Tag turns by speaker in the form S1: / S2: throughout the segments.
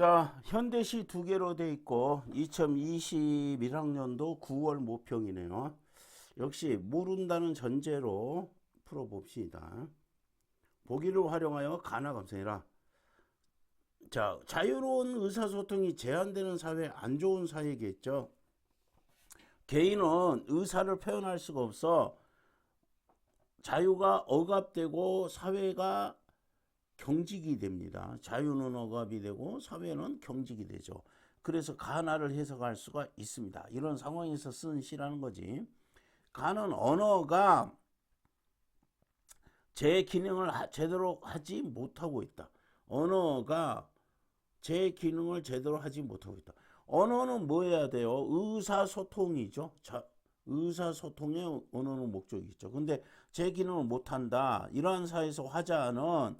S1: 자, 현대시 두 개로 돼 있고 2021학년도 9월 모평이네요. 역시 모른다는 전제로 풀어 봅시다. 보기를 활용하여 가나 감성해라. 자, 자유로운 의사소통이 제한되는 사회, 안 좋은 사회겠죠. 개인은 의사를 표현할 수가 없어 자유가 억압되고 사회가 경직이 됩니다. 자유는 억압이 되고 사회는 경직이 되죠. 그래서 가나를 해석할 수가 있습니다. 이런 상황에서 쓴 시라는 거지. 가는 언어가 제 기능을 하- 제대로 하지 못하고 있다. 언어가 제 기능을 제대로 하지 못하고 있다. 언어는 뭐 해야 돼요? 의사소통이죠. 자, 의사소통의 언어는 목적이 있죠. 근데 제 기능을 못한다. 이러한 사회에서 화자는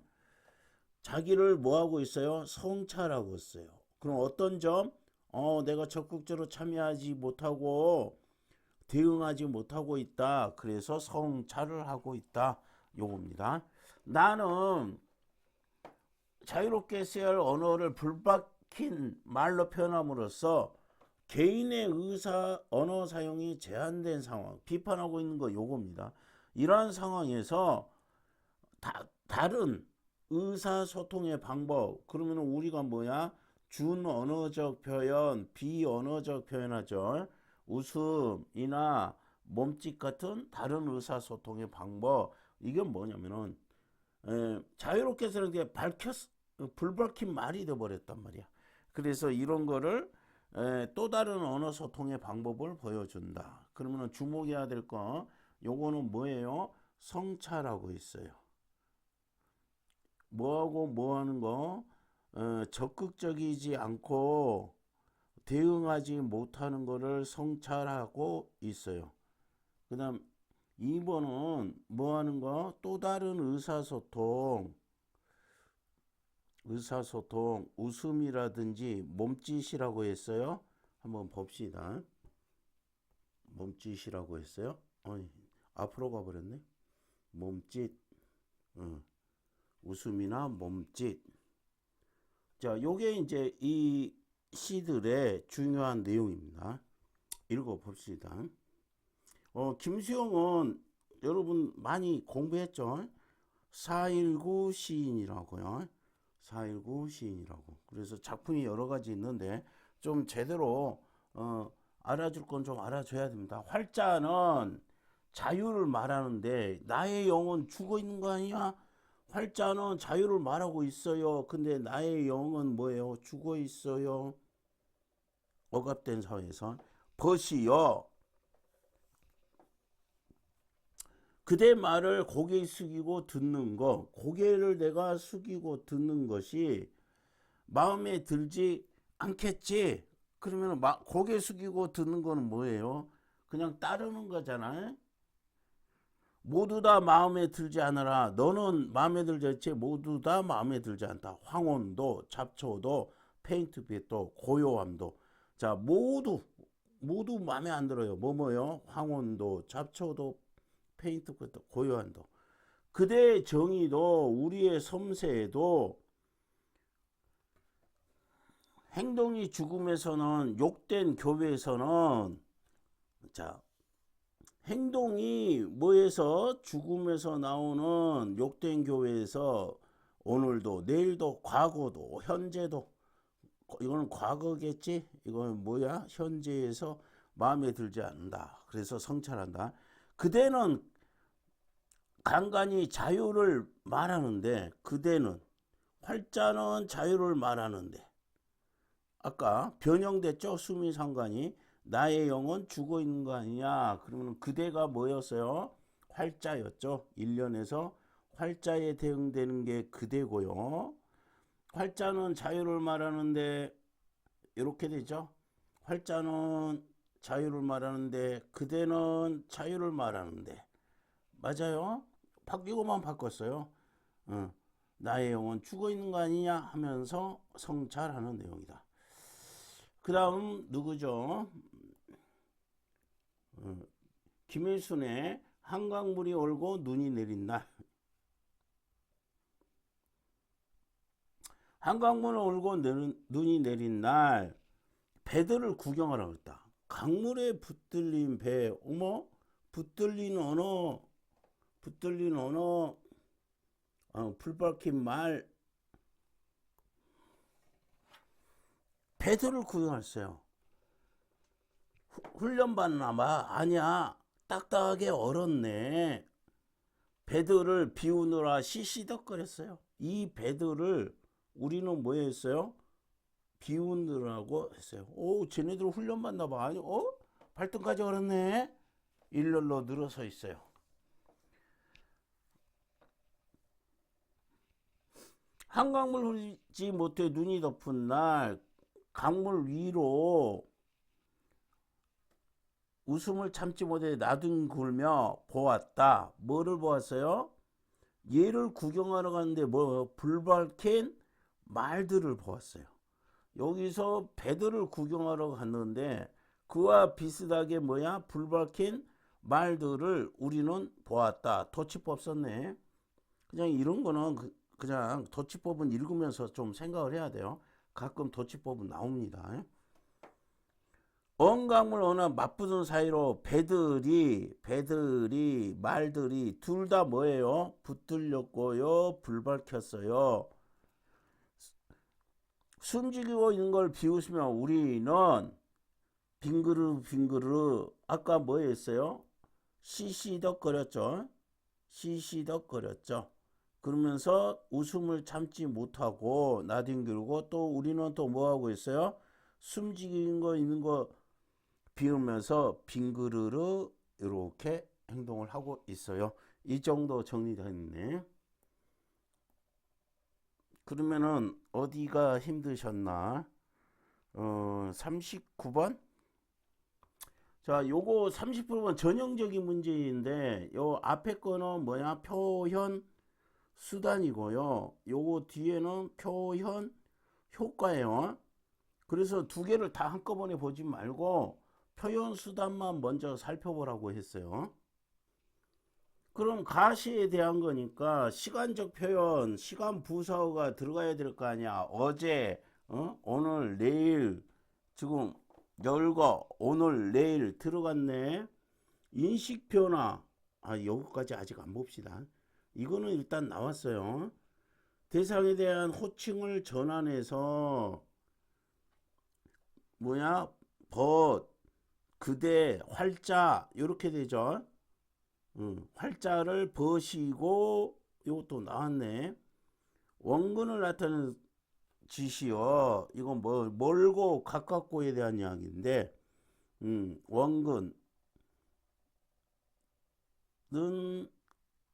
S1: 자기를 뭐하고 있어요? 성찰하고 있어요. 그럼 어떤 점? 어, 내가 적극적으로 참여하지 못하고 대응하지 못하고 있다. 그래서 성찰을 하고 있다. 요겁니다. 나는 자유롭게 써야 할 언어를 불박힌 말로 표현함으로써 개인의 의사 언어 사용이 제한된 상황 비판하고 있는 거 요겁니다. 이러한 상황에서 다, 다른 의사소통의 방법. 그러면 우리가 뭐야? 준 언어적 표현 비언어적 표현하죠. 웃음이나 몸짓 같은 다른 의사소통의 방법. 이게 뭐냐면은 에, 자유롭게 쓰는 게 밝혔 불밝힌 말이 돼 버렸단 말이야. 그래서 이런 거를 에, 또 다른 언어 소통의 방법을 보여준다. 그러면은 주목해야 될 거 요거는 뭐예요? 성찰하고 있어요 뭐하고 뭐하는 거 어, 적극적이지 않고 대응하지 못하는 거를 성찰하고 있어요. 그 다음 2번은 뭐하는 거? 또 다른 의사소통 의사소통 웃음이라든지 몸짓이라고 했어요. 한번 봅시다. 몸짓이라고 했어요. 어이, 앞으로 가버렸네. 몸짓 어. 웃음이나 몸짓. 자, 요게 이제 이 시들의 중요한 내용입니다. 읽어 봅시다. 어, 김수영은 여러분 많이 공부했죠? 419 시인이라고요. 419 시인이라고. 그래서 작품이 여러 가지 있는데 좀 제대로 어, 알아줄 건 좀 알아줘야 됩니다. 활자는 자유를 말하는데 나의 영은 죽어 있는 거 아니야? 활자는 자유를 말하고 있어요. 근데 나의 영은 뭐예요? 죽어 있어요. 억압된 사회에서 벗이요. 그대 말을 고개 숙이고 듣는 거, 고개를 내가 숙이고 듣는 것이 마음에 들지 않겠지. 그러면 마, 고개 숙이고 듣는 거는 뭐예요? 그냥 따르는 거잖아요. 모두 다 마음에 들지 않으라. 너는 마음에 들지 않지. 모두 다 마음에 들지 않다. 황혼도, 잡초도, 페인트빛도, 고요함도. 자, 모두 모두 마음에 안 들어요. 뭐 뭐요? 황혼도, 잡초도, 페인트빛도, 고요함도. 그대의 정의도 우리의 섬세에도 행동이 죽음에서는 욕된 교회에서는 자 행동이 뭐에서 죽음에서 나오는 욕된 교회에서 오늘도 내일도 과거도 현재도 이거는 과거겠지? 이거는 뭐야? 현재에서 마음에 들지 않는다. 그래서 성찰한다. 그대는 간간히 자유를 말하는데 그대는 활자는 자유를 말하는데. 아까 변형됐죠? 수미상관이 나의 영은 죽어 있는 거 아니냐? 그러면 그대가 뭐였어요? 활자였죠. 1년에서 활자에 대응되는 게 그대고요. 활자는 자유를 말하는데 이렇게 되죠. 활자는 자유를 말하는데 그대는 자유를 말하는데. 맞아요? 바뀌고만 바꿨어요. 어, 나의 영은 죽어 있는 거 아니냐 하면서 성찰하는 내용이다. 그 다음 누구죠? 어, 김일순의 한강물이 얼고 눈이 내린 날. 한강물을 오르고 내린- 눈이 내린 날 배들을 구경하러 갔다. 강물에 붙들린 배, 어머, 붙들린 언어, 붙들린 언어, 어, 불 밝힌 말, 배들을 구경했어요. 후- 훈련받나 봐. 아니야. 딱딱하게 얼었네. 배들을 비우느라 시시덕거렸어요. 이 배들을 우리는 뭐 했어요? 비우느라고 했어요. 오, 쟤네들 훈련 받나 봐. 아니, 어? 발등까지 얼었네. 일렬로 늘어서 있어요. 한강물 흐르지 못해 눈이 덮은 날 강물 위로 웃음을 참지 못해 나둥 굴며 보았다. 뭐를 보았어요? 얘를 구경하러 갔는데 뭐 불밝힌 말들을 보았어요. 여기서 배들을 구경하러 갔는데 그와 비슷하게 뭐야 불밝힌 말들을 우리는 보았다. 도치법 썼네. 그냥 이런 거는 그, 그냥 도치법은 읽으면서 좀 생각을 해야 돼요. 가끔 도치법은 나옵니다. 언강물 어느 맞붙은 사이로 배들이 배들이 말들이 둘 다 뭐예요? 붙들렸고요, 불 밝혔어요. 숨죽이고 있는 걸 비웃으며 우리는 빙그르 빙그르 아까 뭐 했어요? 시시덕거렸죠. 시시덕거렸죠. 그러면서 웃음을 참지 못하고 나뒹굴고 또 우리는 또 뭐 하고 있어요? 숨죽이는 거 있는 거 비우면서 빙그르르 이렇게 행동을 하고 있어요. 이 정도 정리가 있네. 그러면은 어디가 힘드셨나? 어, 39번? 자, 요거 30번 전형적인 문제인데 요 앞에 거는 뭐야? 표현 수단이고요. 요거 뒤에는 표현 효과예요. 그래서 두 개를 다 한꺼번에 보지 말고 표현 수단만 먼저 살펴보라고 했어요. 그럼 가시에 대한 거니까 시간적 표현, 시간 부사어가 들어가야 될 거 아니야. 어제, 어? 오늘, 내일, 지금 열거, 오늘, 내일 들어갔네. 인식 변화, 아, 여기까지 아직 안 봅시다. 이거는 일단 나왔어요. 대상에 대한 호칭을 전환해서 뭐야? 벗, 그대, 활자 이렇게 되죠. 음, 활자를 버시고 이것도 나왔네. 원근을 나타내는 지시어 이건 뭐 멀고 가깝고에 대한 이야기인데 음, 원근은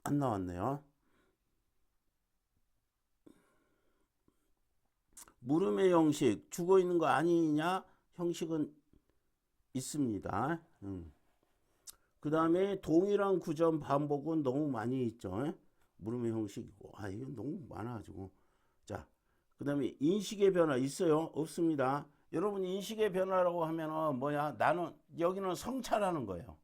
S1: 안 나왔네요. 물음의 형식 죽어 있는 거 아니냐 형식은 있습니다. 음. 그 다음에 동일한 구전 반복은 너무 많이 있죠. 물음의 형식이고 아 이건 너무 많아가지고 자 그 다음에 인식의 변화 있어요? 없습니다. 여러분 인식의 변화라고 하면은 뭐야 나는 여기는 성찰하는 거예요.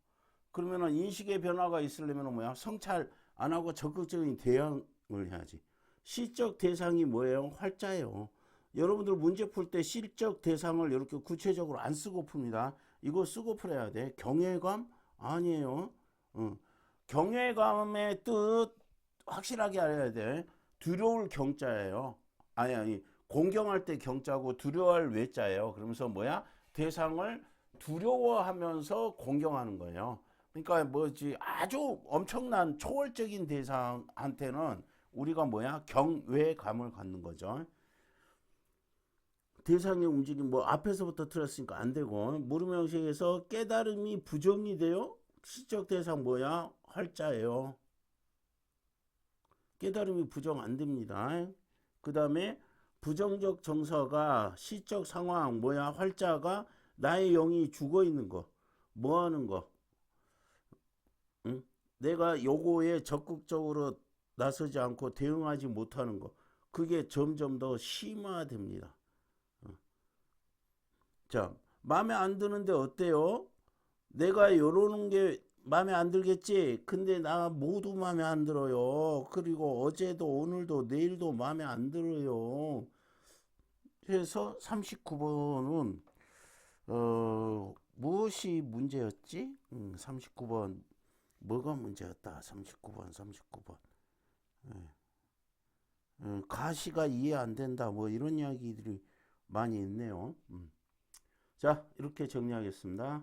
S1: 그러면은 인식의 변화가 있으려면 뭐야 성찰 안 하고 적극적인 대응을 해야지. 시적 대상이 뭐예요? 활자예요. 여러분들 문제 풀 때 실적 대상을 이렇게 구체적으로 안 쓰고 풉니다. 이거 쓰고 풀어야 돼. 경외감 아니에요. 어. 경외감의 뜻 확실하게 알아야 돼. 두려울 경자예요. 아니 아니 공경할 때 경자고 두려워할 외자예요. 그러면서 뭐야 대상을 두려워하면서 공경하는 거예요. 그러니까 뭐지 아주 엄청난 초월적인 대상한테는 우리가 뭐야 경외감을 갖는 거죠. 대상의 움직임 뭐 앞에서부터 틀었으니까 안 되고 물음 형식에서 깨달음이 부정이 돼요. 시적 대상 뭐야 활자예요. 깨달음이 부정 안 됩니다. 그 다음에 부정적 정서가 시적 상황 뭐야 활자가 나의 영이 죽어 있는 거 뭐 하는 거 응? 내가 요거에 적극적으로 나서지 않고 대응하지 못하는 거 그게 점점 더 심화됩니다. 자, 마음에 안 드는데 어때요? 내가 요러는 게 마음에 안 들겠지? 근데 나 모두 마음에 안 들어요. 그리고 어제도 오늘도 내일도 마음에 안 들어요. 그래서 39번은 어 무엇이 문제였지? 음, 39번 뭐가 문제였다. 39번, 39번. 예. 어, 가시가 이해 안 된다. 뭐 이런 이야기들이 많이 있네요. 음. 자, 이렇게 정리하겠습니다.